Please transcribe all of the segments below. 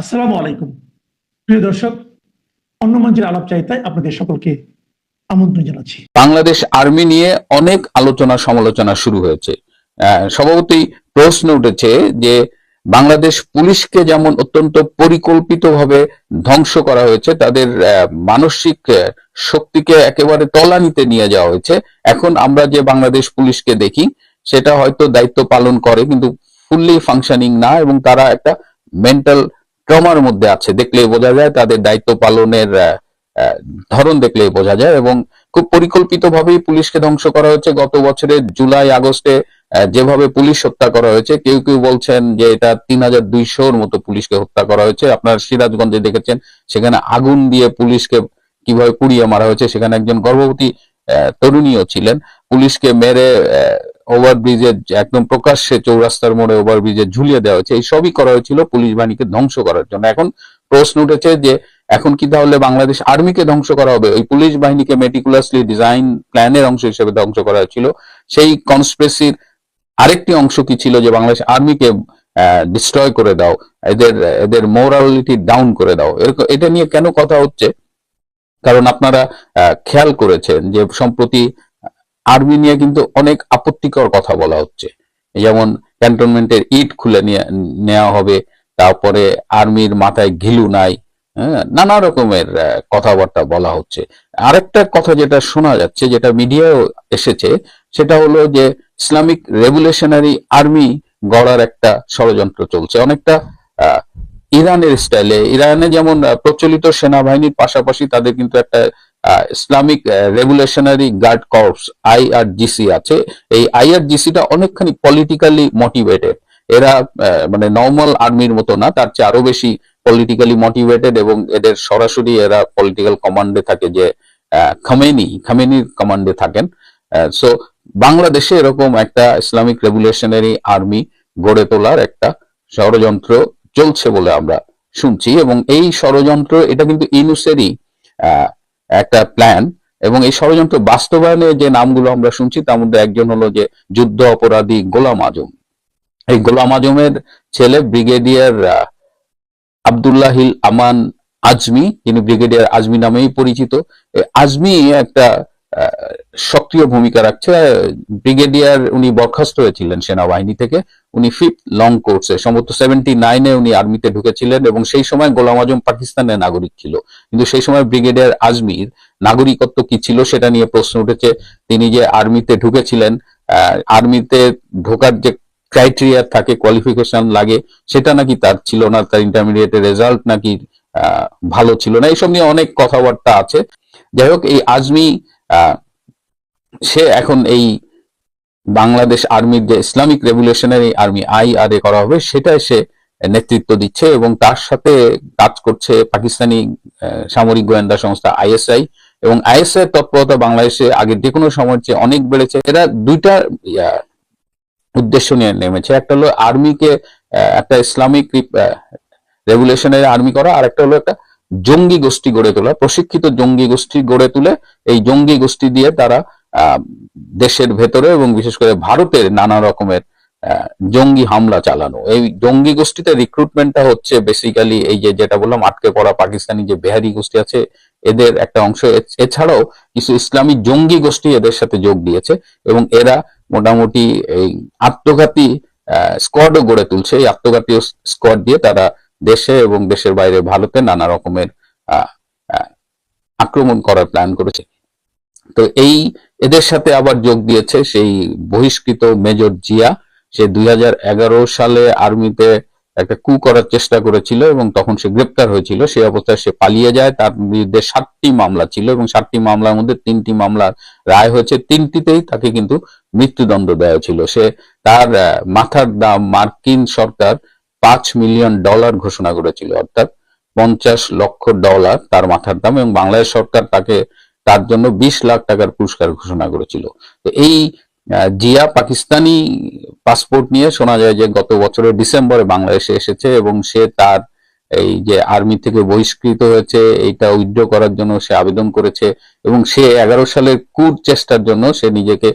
আসসালামু আলাইকুম। প্রিয় দর্শক অন্য মঞ্চের আলাপ চাইতায় আপনাদের সকলকে আমন্ত্রণ জানাচ্ছি। বাংলাদেশ আর্মি নিয়ে অনেক আলোচনা সমালোচনা শুরু হয়েছে। স্বভাবতই প্রশ্ন উঠেছে যে, বাংলাদেশ পুলিশকে যেমন অত্যন্ত পরিকল্পিতভাবে ধ্বংস করা হয়েছে, তাদের মানসিক শক্তিকে একেবারে তলানিতে নিয়ে যাওয়া হয়েছে। এখন আমরা যে বাংলাদেশ পুলিশকে দেখি, সেটা হয়তো দায়িত্ব পালন করে, কিন্তু ফুললি ফাংশনিং না, এবং তারা একটা মেন্টাল ট্রমার মধ্যে আছে। দেখলেই বোঝা যায় তাদের দায়িত্ব পালনের ধরন দেখলেই বোঝা যায় এবং খুব পরিকল্পিতভাবেই পুলিশকে ধ্বংস করা হয়েছে। গত বছরের জুলাই, আগস্টে যেভাবে পুলিশ হত্যা করা হয়েছে, কেউ কেউ বলছেন যে এটা তিন হাজার দুইশোর মতো পুলিশকে হত্যা করা হয়েছে। আপনার সিরাজগঞ্জে দেখেছেন, সেখানে আগুন দিয়ে পুলিশকে কীভাবে পুড়িয়ে মারা হয়েছে, সেখানে একজন গর্ভবতী তরুণীও ছিলেন। পুলিশকে মেরে ওভারব্রিজে একদম প্রকাশ্যে চৌরাস্তার মোড়ে ওভারব্রিজে ঝুলিয়ে দেওয়া হয়েছে। এই সবই করা হয়েছিল পুলিশ বাহিনীকে ধ্বংস করার জন্য। এখন প্রশ্ন উঠেছে যে, এখন কি তাহলে বাংলাদেশ আর্মিকে ধ্বংস করা হবে? ওই পুলিশ বাহিনীকে মেটিকুলাসলি ডিজাইন প্ল্যানের অংশ হিসেবে ধ্বংস করা হয়েছিল। সেই কনস্পেসির আরেকটি অংশ কি ছিল যে, বাংলাদেশ আর্মিকে ডিস্ট্রয় করে দাও, এদের এদের মোরালিটি ডাউন করে দাও? এটা নিয়ে কেন কথা হচ্ছে? কারণ আপনারা খেয়াল করেছেন যে, সম্প্রতি আর্মি নিয়ে কিন্তু অনেক আপত্তিকর কথা বলা হচ্ছে। যেমন ক্যান্টনমেন্টের ইট খুলে নেওয়া হবে, তারপরে আর্মির মাথায় ঘিলু নাই হ্যাঁ নানা রকমের কথাবার্তা বলা হচ্ছে। আরেকটা কথা যেটা শোনা যাচ্ছে, যেটা মিডিয়াও এসেছে, সেটা হলো যে ইসলামিক রেভুলেশনারি আর্মি গড়ার একটা ষড়যন্ত্র চলছে। অনেকটা ইরানের স্টাইলে, ইরানে যেমন প্রচলিত সেনাবাহিনীর পাশাপাশি তাদের কিন্তু একটা Islamic revolutionary guard corps IRGC আছে। এই আইআরজিসিটা অনেকখানি পলিটিক্যালি মোটিভেটেড এরা মানে নর্মাল আর্মির মতো না, তার চেয়ে আরও বেশি পলিটিক্যালি মোটিভেটেড এবং এদের সরাসরি এরা পলিটিক্যাল কমান্ডে থাকে যে খামেনি খামেনির কমান্ডে থাকেন। সো বাংলাদেশে এরকম একটা ইসলামিক রেভুলেশনারি আর্মি গড়ে তোলার একটা ষড়যন্ত্র চলছে বলে আমরা শুনছি এবং এই ষড়যন্ত্র, এটা কিন্তু ইনুসেরই একটা প্ল্যান এবং এই ষড়যন্ত্র বাস্তবায়নে যে নামগুলো আমরা শুনছি, তার মধ্যে একজন হলো যে যুদ্ধ অপরাধী গোলাম আজম। এই গোলাম আজমের ছেলে ব্রিগেডিয়ার আবদুল্লাহিল আমান আজমি তিনি ব্রিগেডিয়ার আজমি নামেই পরিচিত। আজমি একটা সক্রিয় ভূমিকা রাখছে ব্রিগেডিয়ার উনি বরখাস্ত হয়েছিলেন সেনাবাহিনী থেকে। উনি ফিফথ লং কোর্সে সম্ভবত সেভেন্টি নাইনে উনি আর্মিতে ঢুকেছিলেন এবং সেই সময় গোলাম আজম পাকিস্তানের নাগরিক ছিল। কিন্তু সেই সময় ব্রিগেডিয়ার আজমির নাগরিকত্ব কি ছিল সেটা নিয়ে প্রশ্ন উঠেছে। তিনি যে আর্মিতে ঢুকেছিলেন আর্মিতে ঢোকার যে ক্রাইটেরিয়া থাকে কোয়ালিফিকেশন লাগে, সেটা নাকি তার ছিল না, তার ইন্টারমিডিয়েটের রেজাল্ট নাকি ভালো ছিল না। এইসব নিয়ে অনেক কথাবার্তা আছে। যাই হোক, এই আজমি সে এখন এই বাংলাদেশ আর্মির যে Islamic revolutionary army I R A করা হবে সেটাই সে নেতৃত্ব দিচ্ছে এবং তার সাথে কাজ করছে পাকিস্তানি সামরিক গোয়েন্দা সংস্থা আইএসআই এবং আইএসআই তৎপরতা বাংলাদেশে আগের যে কোনো সময়ের চেয়ে অনেক বেড়েছে। এরা দুইটা উদ্দেশ্য নিয়ে নেমেছে। একটা হলো আর্মিকে একটা ইসলামিক রেগুলেশনের আর্মি করা আর একটা হলো একটা জঙ্গি গোষ্ঠী গড়ে তোলা, প্রশিক্ষিত জঙ্গি গোষ্ঠী গড়ে তুলে এই জঙ্গি গোষ্ঠী দিয়ে তারা দেশের ভেতরে এবং বিশেষ করে ভারতের নানা রকমের জঙ্গি হামলা চালানো। এই জঙ্গি গোষ্ঠীতে রিক্রুটমেন্টটা হচ্ছে বেসিক্যালি এই যে যেটা বললাম, আটকে পড়া পাকিস্তানি যে বেহারি গোষ্ঠী আছে, এদের একটা অংশ। এছাড়াও কিছু ইসলামী জঙ্গি গোষ্ঠী এদের সাথে যোগ দিয়েছে এবং এরা মোটামুটি এই আত্মঘাতী স্কোয়াডও গড়ে তুলছে। এই আত্মঘাতী স্কোয়াড দিয়ে তারা দেশে এবং দেশের বাইরে ভারতে নানা রকমের আক্রমণ করার প্ল্যান করেছে। তো এই এদের সাথে আবার যোগ দিয়েছে সেই বহিষ্কৃত মেজর জিয়া। সে দুই সালে আর্মিতে একটা কু করার চেষ্টা করেছিল এবং তখন সে গ্রেপ্তার হয়েছিল। সেই অবস্থায় সে পালিয়ে যায়। তার বিরুদ্ধে সাতটি মামলা ছিল এবং সাতটি মামলার মধ্যে তিনটি মামলার রায় হয়েছে। তিনটিতেই তাকে কিন্তু মৃত্যুদণ্ড দেওয়া ছিল। সে তার মাথার দাম মার্কিন সরকার পাঁচ মিলিয়ন ডলার ঘোষণা করেছিল, অর্থাৎ পঞ্চাশ লক্ষ ডলার তার মাথার দাম এবং বাংলাদেশ সরকার তাকে তার জন্য বিশ লাখ টাকার পুরস্কার ঘোষণা করেছিল। তো এই জিয়া পাকিস্তানি পাসপোর্ট নিয়ে শোনা যায় যে গত বছরের ডিসেম্বরে বাংলাদেশে এসেছে এবং সে তার এই যে আর্মি থেকে বহিষ্কৃত হয়েছে, এইটা উইথড্র করার জন্য সে আবেদন করেছে এবং সে এগারো সালের কুর চেষ্টার জন্য সে নিজেকে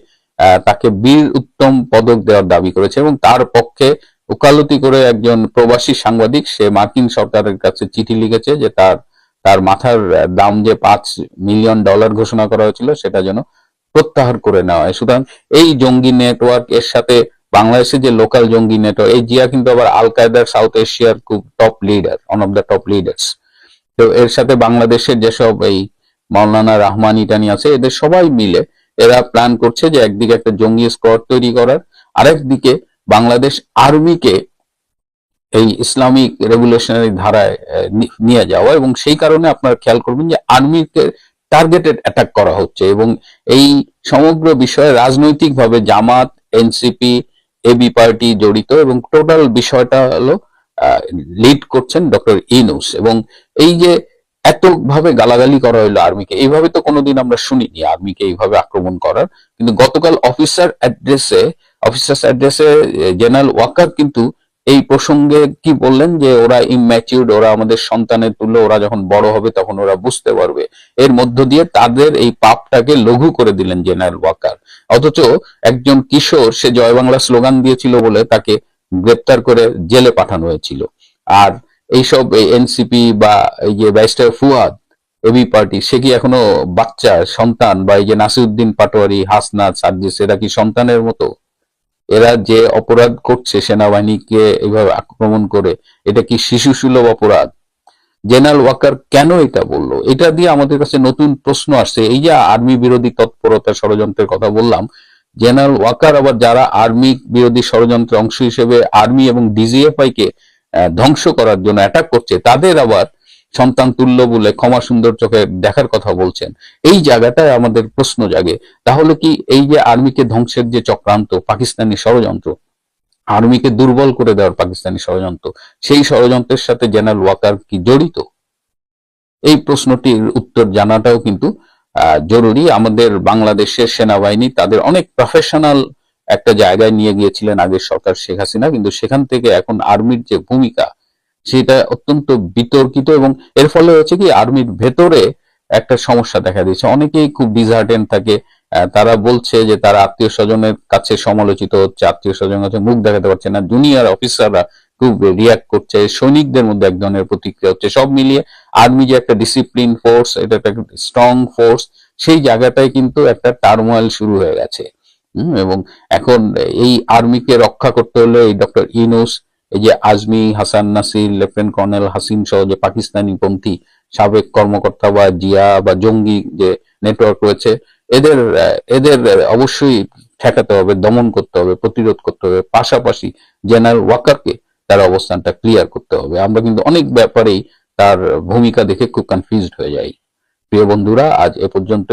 তাকে বীর উত্তম পদক দেওয়ার দাবি করেছে এবং তার পক্ষে ওকালতি করে একজন প্রবাসী সাংবাদিক, সে মার্কিন সরকারের কাছে চিঠি লিখেছে যে তার তার মাথার দাম যে পাঁচ মিলিয়ন ডলার ঘোষণা করা হয়েছিল, সেটা যেন প্রত্যাহার করে নেওয়া হয়। সুতরাং এই জঙ্গি নেটওয়ার্ক, এর সাথে বাংলাদেশের যে লোকাল জঙ্গি নেটওয়ার্ক, এই জিয়া কিন্তু আবার আল কায়দার সাউথ এশিয়ার খুব top leader one of the top leaders তো এর সাথে বাংলাদেশের যেসব এই মাওলানা রহমান ইটানি আছে, এদের সবাই মিলে এরা প্ল্যান করছে যে একদিকে একটা জঙ্গি স্কোয়াড তৈরি করার, আরেকদিকে বাংলাদেশ আর্মিকে এই ইসলামিক রেগুলেশনারি ধারায় নিয়ে যাওয়া এবং সেই কারণে আপনারা খেয়াল করবেন যে আর্মিকে টার্গেটেড অ্যাটাক করা হচ্ছে এবং এই সমগ্র বিষয়ে রাজনৈতিকভাবে জামাত, এনসিপি এবি পার্টি জড়িত এবং টোটাল বিষয়টা হলো লিড করছেন ডক্টর ইনুস এবং এই যে এত ভাবে গালাগালি করা হলো আর্মিকে, এইভাবে তো কোনোদিন আমরা শুনিনি আর্মিকে এইভাবে আক্রমণ করার। কিন্তু গতকাল অফিসার অ্যাড্রেসে অফিসার্স অ্যাড্রেসে জেনারেল ওয়াকার কিন্তু এই প্রসঙ্গে কি বললেন যে ওরা ইম্যাচিউর্ড ওরা আমাদের সন্তানের তুল্য, ওরা যখন বড় হবে তখন ওরা বুঝতে পারবে। এর মধ্য দিয়ে তাদের এই পাপটাকে লঘু করে দিলেন জেনারেল ওয়াকার অথচ একজন কিশোর, সে জয় বাংলা স্লোগান দিয়েছিল বলে তাকে গ্রেপ্তার করে জেলে পাঠানো হয়েছিল। আর এইসব এই এনসিপি বা এই যে ব্যারিস্টার ফুয়াদ, এবি পার্টি, সে কি এখনও বাচ্চা, সন্তান? বা এই যে নাসিরুদ্দিন পাটোয়ারি, হাসনাত সার্জিস এরা কি সন্তানের মতো? এরা যে অপরাধ করছে সেনাবাহিনীকে এইভাবে আক্রমণ করে, এটা কি শিশু সুলভ অপরাধ? জেনারেল ওয়াকার কেন এটা বলল? এটা দিয়ে আমাদের কাছে নতুন প্রশ্ন আসছে। এই যে আর্মি বিরোধী তৎপরতা ষড়যন্ত্রের কথা বললাম, জেনারেল ওয়াকার আবার যারা আর্মি বিরোধী ষড়যন্ত্রের অংশ হিসেবে আর্মি এবং ডিজিএফআই কে ধ্বংস করার জন্য অ্যাটাক করছে, তাদের আবার সন্তান তুল্য বলে ক্ষমা সুন্দর চোখে দেখার কথা বলছেন। এই জায়গাটায় আমাদের প্রশ্ন জাগে, তাহলে কি এই যে আর্মিকে ধ্বংসের যে চক্রান্ত, পাকিস্তানি ষড়যন্ত্র, আর্মিকে দুর্বল করে দেওয়ার পাকিস্তানি ষড়যন্ত্র, সেই ষড়যন্ত্রের সাথে জেনারেল ওয়াকার কি জড়িত? এই প্রশ্নটির উত্তর জানাটাও কিন্তু জরুরি। আমাদের বাংলাদেশের সেনাবাহিনী তাদের অনেক প্রফেশনাল একটা জায়গায় নিয়ে গিয়েছিলেন আগের সরকার শেখ হাসিনা, কিন্তু সেখান থেকে এখন আর্মির যে ভূমিকা সেটা অত্যন্ত বিতর্কিত এবং এর ফলে হচ্ছে কি, আর্মির ভেতরে একটা সমস্যা দেখা দিয়েছে। অনেকেই খুব ডিসহার্টেন থাকে। তারা বলছে যে তারা আত্মীয় স্বজনের কাছে সমালোচিত হচ্ছে, আত্মীয় স্বজন কাছে মুখ দেখাতে পারছে না। জুনিয়র অফিসাররা খুব রিয়াক্ট করছে। সৈনিকদের মধ্যে এক ধরনের প্রতিক্রিয়া হচ্ছে। সব মিলিয়ে আর্মি যে একটা ডিসিপ্লিন ফোর্স এটা একটা স্ট্রং ফোর্স সেই জায়গাটায় কিন্তু একটা টার্মোয়াল শুরু হয়ে গেছে। এবং এখন এই আর্মিকে রক্ষা করতে হলে এই ডক্টর ইনুস এই যে আজমি, হাসান নাসির, লেফটেন্যান্ট কর্নেল হাসিন সহ যে পাকিস্তানি পন্থী, সাবেক কর্মকর্তা বা জিয়া বা জঙ্গি যে নেটওয়ার্ক রয়েছে, এদের এদের অবশ্যই ঠেকাতে হবে, দমন করতে হবে, প্রতিরোধ করতে হবে। পাশাপাশি জেনারেল ওয়াকারকে তার অবস্থানটা ক্লিয়ার করতে হবে। আমরা কিন্তু অনেক ব্যাপারেই তার ভূমিকা দেখে খুব কনফিউজড হয়ে যাই। প্রিয় বন্ধুরা, আজ এ পর্যন্ত